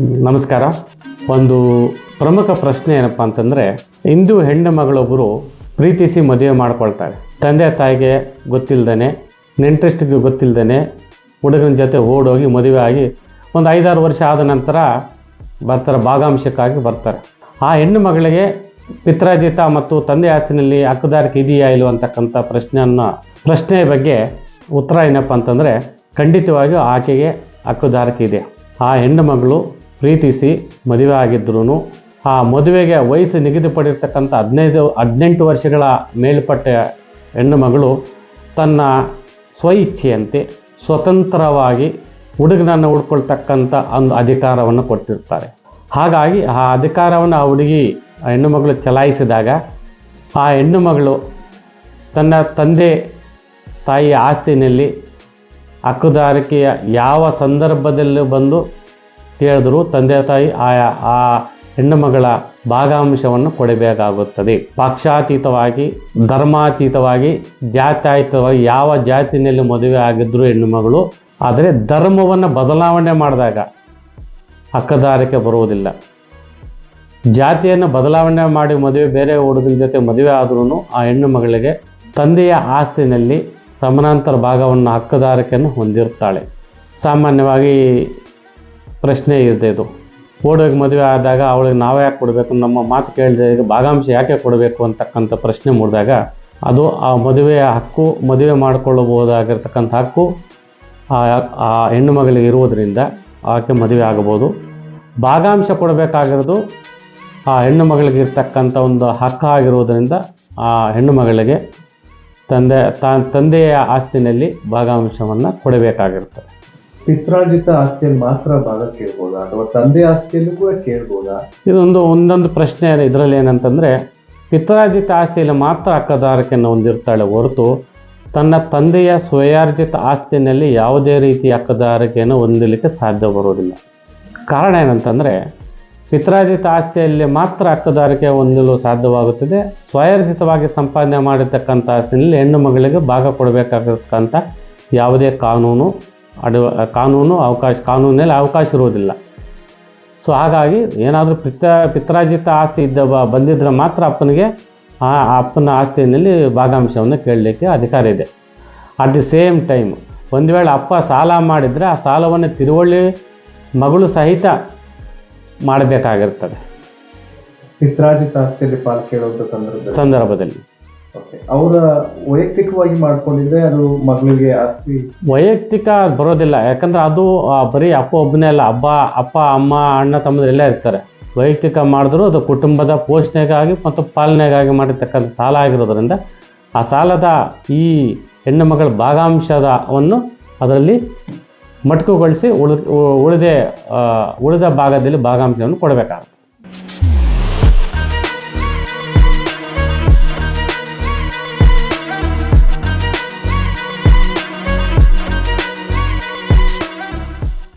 ನಮಸ್ಕಾರ. ಒಂದು ಪ್ರಮುಖ ಪ್ರಶ್ನೆ ಏನಪ್ಪ ಅಂತಂದರೆ ಇಂದು ಹೆಣ್ಣು ಮಗಳೊಬ್ಬರು ಪ್ರೀತಿಸಿ ಮದುವೆ ಮಾಡ್ಕೊಳ್ತಾರೆ. ತಂದೆ ತಾಯಿಗೆ ಗೊತ್ತಿಲ್ಲದೇ ನೆಂಟ್ರಿಸ್ಟಿಗೆ ಗೊತ್ತಿಲ್ಲದೇ ಹುಡುಗನ ಜೊತೆ ಓಡೋಗಿ ಮದುವೆ ಆಗಿ ಒಂದು ಐದಾರು ವರ್ಷ ಆದ ನಂತರ ಬರ್ತಾರೆ, ಭಾಗಾಂಶಕ್ಕಾಗಿ ಬರ್ತಾರೆ. ಆ ಹೆಣ್ಣು ಮಗಳಿಗೆ ಪಿತ್ರಾಜಿತ ಮತ್ತು ತಂದೆ ಆಸ್ತಿನಲ್ಲಿ ಹಕ್ಕುದಾರಿಕೆ ಇದೆಯಾ ಇಲ್ಲೋ ಅಂತಕ್ಕಂಥ ಪ್ರಶ್ನೆಯನ್ನು ಪ್ರಶ್ನೆಯ ಬಗ್ಗೆ ಉತ್ತರ ಏನಪ್ಪ ಅಂತಂದರೆ, ಖಂಡಿತವಾಗಿಯೂ ಆಕೆಗೆ ಹಕ್ಕುದಾರಿಕೆ ಇದೆ. ಆ ಹೆಣ್ಣು ಮಗಳು ಪ್ರೀತಿಸಿ ಮದುವೆ ಆಗಿದ್ರು ಆ ಮದುವೆಗೆ ವಯಸ್ಸು ನಿಗದಿಪಡಿರ್ತಕ್ಕಂಥ ಹದಿನೈದು, ಹದಿನೆಂಟು ವರ್ಷಗಳ ಮೇಲ್ಪಟ್ಟ ಹೆಣ್ಣು ಮಗಳು ತನ್ನ ಸ್ವಇಚ್ಛೆಯಂತೆ ಸ್ವತಂತ್ರವಾಗಿ ಹುಡುಗನನ್ನು ಹುಡ್ಕೊಳ್ತಕ್ಕಂಥ ಒಂದು ಅಧಿಕಾರವನ್ನು ಕೊಟ್ಟಿರ್ತಾರೆ. ಹಾಗಾಗಿ ಆ ಅಧಿಕಾರವನ್ನು ಆ ಹುಡುಗಿ ಹೆಣ್ಣು ಮಗಳು ಚಲಾಯಿಸಿದಾಗ ಆ ಹೆಣ್ಣು ಮಗಳು ತನ್ನ ತಂದೆ ತಾಯಿಯ ಆಸ್ತಿನಲ್ಲಿ ಹಕ್ಕುದಾರಿಕೆಯ ಯಾವ ಸಂದರ್ಭದಲ್ಲೂ ಬಂದು ಕೇಳಿದ್ರು ತಂದೆ ತಾಯಿ, ಆಯಾ, ಆ ಹೆಣ್ಣು ಮಗಳ ಭಾಗಾಂಶವನ್ನು ಕೊಡಬೇಕಾಗುತ್ತದೆ. ಪಕ್ಷಾತೀತವಾಗಿ, ಧರ್ಮಾತೀತವಾಗಿ, ಜಾತ್ಯಾತೀತವಾಗಿ, ಯಾವ ಜಾತಿನಲ್ಲಿ ಮದುವೆ ಆಗಿದ್ರು ಹೆಣ್ಣು ಮಗಳು ಆದರೆ ಧರ್ಮವನ್ನು ಬದಲಾವಣೆ ಮಾಡಿದಾಗ ಹಕ್ಕದಾರಿಕೆ ಬರುವುದಿಲ್ಲ. ಜಾತಿಯನ್ನು ಬದಲಾವಣೆ ಮಾಡಿ ಮದುವೆ, ಬೇರೆ ಹುಡುಗನ ಜೊತೆ ಮದುವೆ ಆದ್ರೂ ಆ ಹೆಣ್ಣು ಮಗಳಿಗೆ ತಂದೆಯ ಆಸ್ತಿನಲ್ಲಿ ಸಮಾನಾಂತರ ಭಾಗವನ್ನು ಹಕ್ಕುದಾರಿಕೆಯನ್ನು ಹೊಂದಿರುತ್ತಾಳೆ. ಸಾಮಾನ್ಯವಾಗಿ ಪ್ರಶ್ನೆ ಇದೆ ಇದು. ಓಡೋಗಿ ಮದುವೆ ಆದಾಗ ಅವಳಿಗೆ ನಾವು ಯಾಕೆ ಕೊಡಬೇಕು? ನಮ್ಮ ಮಾತು ಕೇಳಿದೆ ಭಾಗಾಂಶ ಯಾಕೆ ಕೊಡಬೇಕು ಅಂತಕ್ಕಂಥ ಪ್ರಶ್ನೆ ಮೂಡಿದಾಗ, ಅದು ಆ ಮದುವೆಯ ಹಕ್ಕು, ಮದುವೆ ಮಾಡಿಕೊಳ್ಳಬಹುದಾಗಿರ್ತಕ್ಕಂಥ ಹಕ್ಕು ಆ ಹೆಣ್ಣು ಮಗಳಿಗೆ ಇರುವುದರಿಂದ ಆಕೆ ಮದುವೆ ಆಗಬಹುದು. ಭಾಗಾಂಶ ಕೊಡಬೇಕಾಗಿರೋದು ಆ ಹೆಣ್ಣು ಮಗಳಿಗೆ ಇರ್ತಕ್ಕಂಥ ಒಂದು ಹಕ್ಕು ಆಗಿರುವುದರಿಂದ ಆ ಹೆಣ್ಣು ಮಗಳಿಗೆ ತಂದೆ, ತಾ, ತಂದೆಯ ಆಸ್ತಿನಲ್ಲಿ ಭಾಗಾಂಶವನ್ನು ಕೊಡಬೇಕಾಗಿರ್ತದೆ. ಪಿತ್ರಾರ್ಜಿತ ಆಸ್ತಿಯಲ್ಲಿ ಮಾತ್ರ ಭಾಗ ಕೇಳ್ಬೋದಾ? ಅಥವಾ ತಂದೆ ಆಸ್ತಿಯಲ್ಲಿ ಕೂಡ ಕೇಳ್ಬೋದಾ? ಇದೊಂದು ಒಂದೊಂದು ಪ್ರಶ್ನೆ ಇದರಲ್ಲಿ ಏನಂತಂದರೆ, ಪಿತ್ರಾರ್ಜಿತ ಆಸ್ತಿಯಲ್ಲಿ ಮಾತ್ರ ಹಕ್ಕದಾರಿಕೆಯನ್ನು ಹೊಂದಿರ್ತಾಳೆ ಹೊರತು ತನ್ನ ತಂದೆಯ ಸ್ವಯಾರ್ಜಿತ ಆಸ್ತಿಯಲ್ಲಿ ಯಾವುದೇ ರೀತಿಯ ಹಕ್ಕುದಾರಿಕೆಯನ್ನು ಹೊಂದಲಿಕ್ಕೆ ಸಾಧ್ಯ ಬರೋದಿಲ್ಲ. ಕಾರಣ ಏನಂತಂದರೆ, ಪಿತ್ರಾರ್ಜಿತ ಆಸ್ತಿಯಲ್ಲಿ ಮಾತ್ರ ಹಕ್ಕುದಾರಿಕೆ ಹೊಂದಲು ಸಾಧ್ಯವಾಗುತ್ತದೆ. ಸ್ವಯಾರ್ಜಿತವಾಗಿ ಸಂಪಾದನೆ ಮಾಡಿರ್ತಕ್ಕಂಥ ಆಸ್ತಿನಲ್ಲಿ ಹೆಣ್ಣು ಮಗಳಿಗೆ ಭಾಗ ಕೊಡಬೇಕಾಗಿರ್ತಕ್ಕಂಥ ಯಾವುದೇ ಕಾನೂನು ಅಡು ಕಾನೂನು ಅವಕಾಶ ಕಾನೂನಲ್ಲಿ ಅವಕಾಶ ಇರುವುದಿಲ್ಲ. ಸೊ ಹಾಗಾಗಿ ಏನಾದರೂ ಪಿತ್ರ ಪಿತ್ರಾಜಿತ ಆಸ್ತಿ ಇದ್ದ ಬಂದಿದ್ದರೆ ಮಾತ್ರ ಅಪ್ಪನಿಗೆ ಆ ಅಪ್ಪನ ಆಸ್ತಿಯಲ್ಲಿ ಭಾಗಾಂಶವನ್ನು ಕೇಳಲಿಕ್ಕೆ ಅಧಿಕಾರ ಇದೆ. ಅಟ್ ದಿ ಸೇಮ್ ಟೈಮ್ ಒಂದು ವೇಳೆ ಅಪ್ಪ ಸಾಲ ಮಾಡಿದರೆ ಆ ಸಾಲವನ್ನು ತಿರುವಳ್ಳಿ ಮಗಳು ಸಹಿತ ಮಾಡಬೇಕಾಗಿರ್ತದೆ. ಪಿತ್ರಾಜಿತ ಆಸ್ತಿಯಲ್ಲಿ ಪಾಲ್ ಕೇಳುವಂಥ ಸಂದರ್ಭದಲ್ಲಿ. ಅವರ ವೈಯಕ್ತಿಕವಾಗಿ ಮಾಡ್ಕೊಂಡಿದ್ರೆ ಅದು ಮಗಳಿಗೆ ಆಸ್ತಿ? ವೈಯಕ್ತಿಕ ಬರೋದಿಲ್ಲ. ಯಾಕಂದ್ರೆ ಅದು ಬರೀ ಅಪ್ಪ ಒಬ್ಬನೇ ಅಲ್ಲ. ಅಬ್ಬ, ಅಪ್ಪ, ಅಮ್ಮ, ಅಣ್ಣ ತಮ್ಮದ್ರು ಎಲ್ಲ ಇರ್ತಾರೆ. ವೈಯಕ್ತಿಕ ಮಾಡಿದ್ರು ಅದು ಕುಟುಂಬದ ಪೋಷಣೆಗಾಗಿ ಮತ್ತು ಪಾಲನೆಗಾಗಿ ಮಾಡಿರ್ತಕ್ಕಂಥ ಸಾಲ ಆಗಿರೋದ್ರಿಂದ ಆ ಸಾಲದ ಈ ಹೆಣ್ಣು ಮಗಳ ಭಾಗಾಂಶದವನ್ನು ಅದರಲ್ಲಿ ಮಟ್ಕುಗೊಳಿಸಿ ಉಳಿದ ಉಳಿದ ಭಾಗದಲ್ಲಿ ಭಾಗಾಂಶವನ್ನು ಕೊಡಬೇಕಾಗುತ್ತೆ.